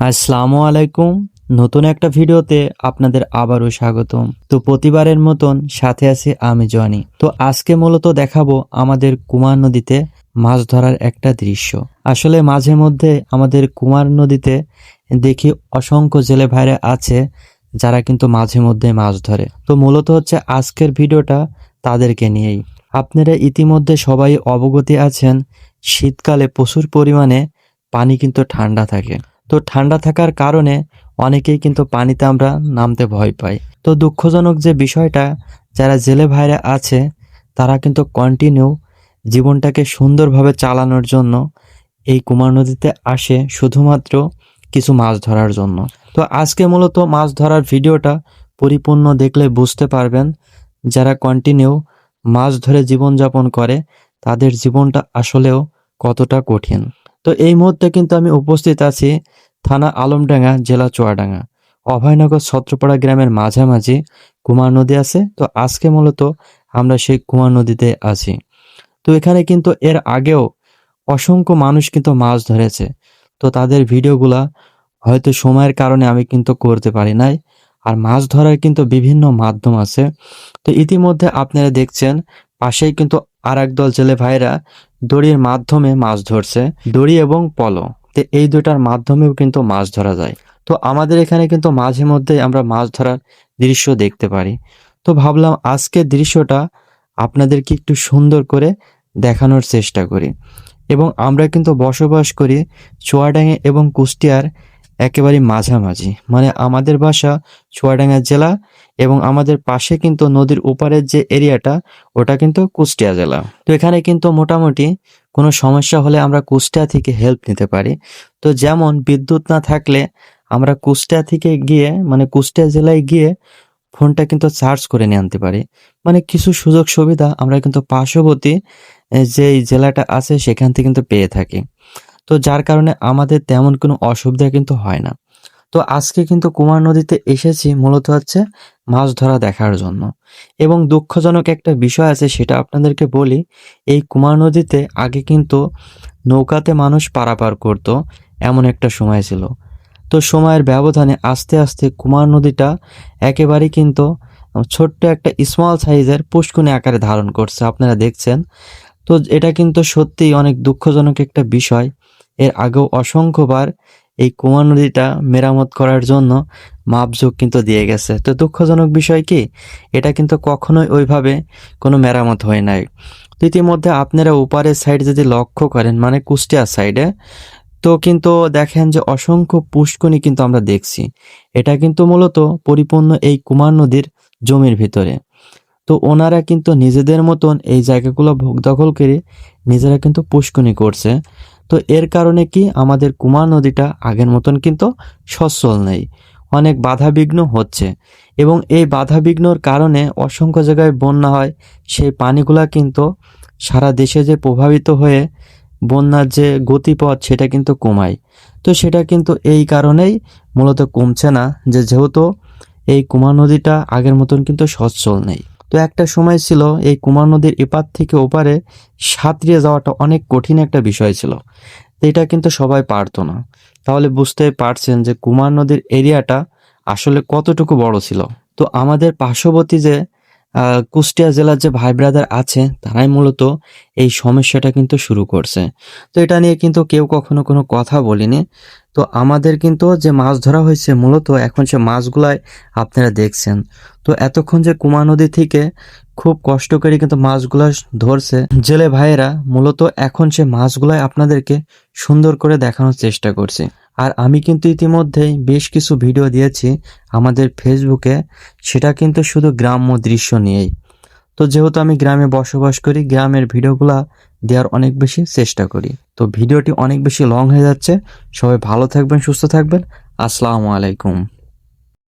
আসসালামু আলাইকুম। নতুন একটা ভিডিওতে আপনাদের আবারও স্বাগতম। তো প্রতিবারের মতন সাথে আছি আমি জনি। তো আজকে মূলত দেখাবো আমাদের কুমার নদীতে মাছ ধরার একটা দৃশ্য। আসলে মাঝে মধ্যে আমাদের কুমার নদীতে দেখি অসংখ্য জেলে ভাইরা আছে যারা কিন্তু মাঝে মধ্যে মাছ ধরে। তো মূলত হচ্ছে আজকের ভিডিওটা তাদেরকে নিয়েই। আপনারা ইতিমধ্যে সবাই অবগতি আছেন, শীতকালে প্রচুর পরিমাণে পানি কিন্তু ঠান্ডা থাকে। তো ঠান্ডা থাকার কারণে অনেকেই কিন্তু পানিতে আমরা নামতে ভয় পাই। তো দুঃখজনক যে বিষয়টা, যারা জেলে ভাইরা আছে, তারা কিন্তু কন্টিনিউ জীবনটাকে সুন্দরভাবে চালানোর জন্য এই কুমার নদীতে আসে শুধুমাত্র কিছু মাছ ধরার জন্য। তো আজকে মূলত মাছ ধরার ভিডিওটা পরিপূর্ণ দেখলে বুঝতে পারবেন, যারা কন্টিনিউ মাছ ধরে জীবনযাপন করে, তাদের জীবনটা আসলেও কতটা কঠিন। তো এই মুহূর্তে কিন্তু আমি উপস্থিত আছি থানা আলমডাঙ্গা, জেলা চুয়াডাঙ্গা। অভয়নগর ছত্রপাড়া গ্রামের মাঝামাঝি কুমার নদী আছে। তো আজকে মূলত আমরা সেই কুমার নদীতে আছি। তো এখানে কিন্তু এর আগেও অসংখ্য মানুষ কিন্তু মাছ ধরেছে। তো তাদের ভিডিওগুলা হয়তো সময়ের কারণে আমি কিন্তু করতে পারি নাই। আর মাছ ধরার কিন্তু বিভিন্ন মাধ্যম আছে। তো ইতিমধ্যে আপনারা দেখছেন, পাশেই কিন্তু আর দল জেলে ভাইরা দড়ির মাধ্যমে মাছ ধরছে, দড়ি এবং পলো। তো এই দুটার মাধ্যমেও কিন্তু মাছ ধরা যায়। তো আমাদের এখানে কিন্তু মাঝে মধ্যে আমরা মাছ ধরার দৃশ্য দেখতে পারি। তো ভাবলাম আজকে দৃশ্যটা আপনাদেরকে একটু সুন্দর করে দেখানোর চেষ্টা করি। এবং আমরা কিন্তু বসবাস করি চোয়াডাঙে এবং কুষ্টিয়ার একেবারে মাঝামাঝি। মানে আমাদের বাসা চুয়াডাঙ্গা জেলা এবং আমাদের পাশে কিন্তু নদীর ওপারের যে এরিয়াটা ওটা কিন্তু কুষ্টিয়া জেলা। তো এখানে কিন্তু মোটামুটি কোনো সমস্যা হলে আমরা কুষ্টিয়া থেকে হেল্প নিতে পারি। তো যেমন বিদ্যুৎ না থাকলে আমরা কুষ্টিয়া থেকে গিয়ে মানে কুষ্টিয়া জেলায় গিয়ে ফোনটা কিন্তু চার্জ করে নিয়ে আনতে পারি। মানে কিছু সুযোগ সুবিধা আমরা কিন্তু পার্শ্ববর্তী এ, যে এই জেলাটা আছে সেখান থেকে কিন্তু পেয়ে থাকি। তো যার কারণে আমাদের তেমন কোনো অসুবিধা কিন্তু হয় না। তো আজকে কিন্তু কুমার নদীতে এসেছি মূলত হচ্ছে মাছ ধরা দেখার জন্য। এবং দুঃখজনক একটা বিষয় আছে, সেটা আপনাদেরকে বলি, এই কুমার নদীতে আগে কিন্তু নৌকাতে মানুষ পারাপার করত, এমন একটা সময় ছিল। তো সময়ের ব্যবধানে আস্তে আস্তে কুমার নদীটা একেবারেই কিন্তু ছোট্ট একটা স্মল সাইজের পুষ্কুনি আকারে ধারণ করছে, আপনারা দেখছেন। তো এটা কিন্তু সত্যিই অনেক দুঃখজনক একটা বিষয়। এর আগেও অসংখ্যবার এই কুমার নদীটা মেরামত করার জন্য মাপযোগ কিন্তু দিয়ে গেছে। তো দুঃখজনক বিষয় কি? এটা কিন্তু কখনোই ওইভাবে কোনো মেরামত হয় নাই। তো ইতিমধ্যে আপনারা ওপারের সাইড যদি লক্ষ্য করেন মানে কুষ্টিয়ার সাইডে তো কিন্তু দেখেন যে অসংখ্য পুষ্কনি কিন্তু আমরা দেখছি। এটা কিন্তু মূলত পরিপূর্ণ এই কুমার নদীর জমির ভিতরে। তো ওনারা কিন্তু নিজেদের মতন এই জায়গাগুলো দখল করে নিজেরা কিন্তু পুষ্কনি করছে। তো এর কারণে কি আমাদের কুমার নদীটা আগের মতন কিন্তু সচ্ছল নেই, অনেক বাধাবিঘ্ন হচ্ছে এবং এই বাধাবিঘ্নর কারণে অসংখ্য জায়গায় বন্যা হয়। সেই পানিগুলা কিন্তু সারা দেশে যে প্রভাবিত হয়ে বন্যার যে গতিপথ সেটা কিন্তু কমায়। তো সেটা কিন্তু এই কারণেই মূলত কমছে না যে যেহেতু এই কুমার নদীটা আগের মতন কিন্তু সচ্ছল নেই। তো একটা সময় ছিল এই কুমার নদীর এপার থেকে ওপারে সাঁতরিয়ে যাওয়াটা অনেক কঠিন একটা বিষয় ছিল। এটা কিন্তু সবাই পারতো না। তাহলে বুঝতে পারছেন যে কুমার নদীর এরিয়াটা আসলে কতটুকু বড় ছিল। তো আমাদের পার্শ্ববর্তী যে কুষ্টিয়া জেলার যে ভাই ব্রাদার আছে, তারাই মূলত এই সমস্যাটা কিন্তু শুরু করছে। তো এটা নিয়ে কিন্তু কেউ কখনো কোনো কথা বলিনি। তো আমাদের কিন্তু যে মাছ ধরা হয়েছে, মূলত এখন সে মাছগুলাই আপনারা দেখছেন। তো এতক্ষণ যে কুমা নদী থেকে খুব কষ্ট করে কিন্তু মাছগুলা ধরছে। জেলে ভাইয়েরা মূলত এখন সে মাছগুলাই আপনাদেরকে সুন্দর করে দেখানোর চেষ্টা করছি। আর আমি কিন্তু ইতিমধ্যেই বেশ কিছু ভিডিও দিয়েছি আমাদের ফেসবুকে, সেটা কিন্তু শুধু গ্রাম্য দৃশ্য নিয়েই। তো যেহেতু আমি গ্রামে বসবাস করি, গ্রামের ভিডিওগুলা দেওয়ার অনেক বেশি চেষ্টা করি। তো ভিডিওটি অনেক বেশি লং হয়ে যাচ্ছে। সবাই ভালো থাকবেন, সুস্থ থাকবেন। আসসালামু আলাইকুম।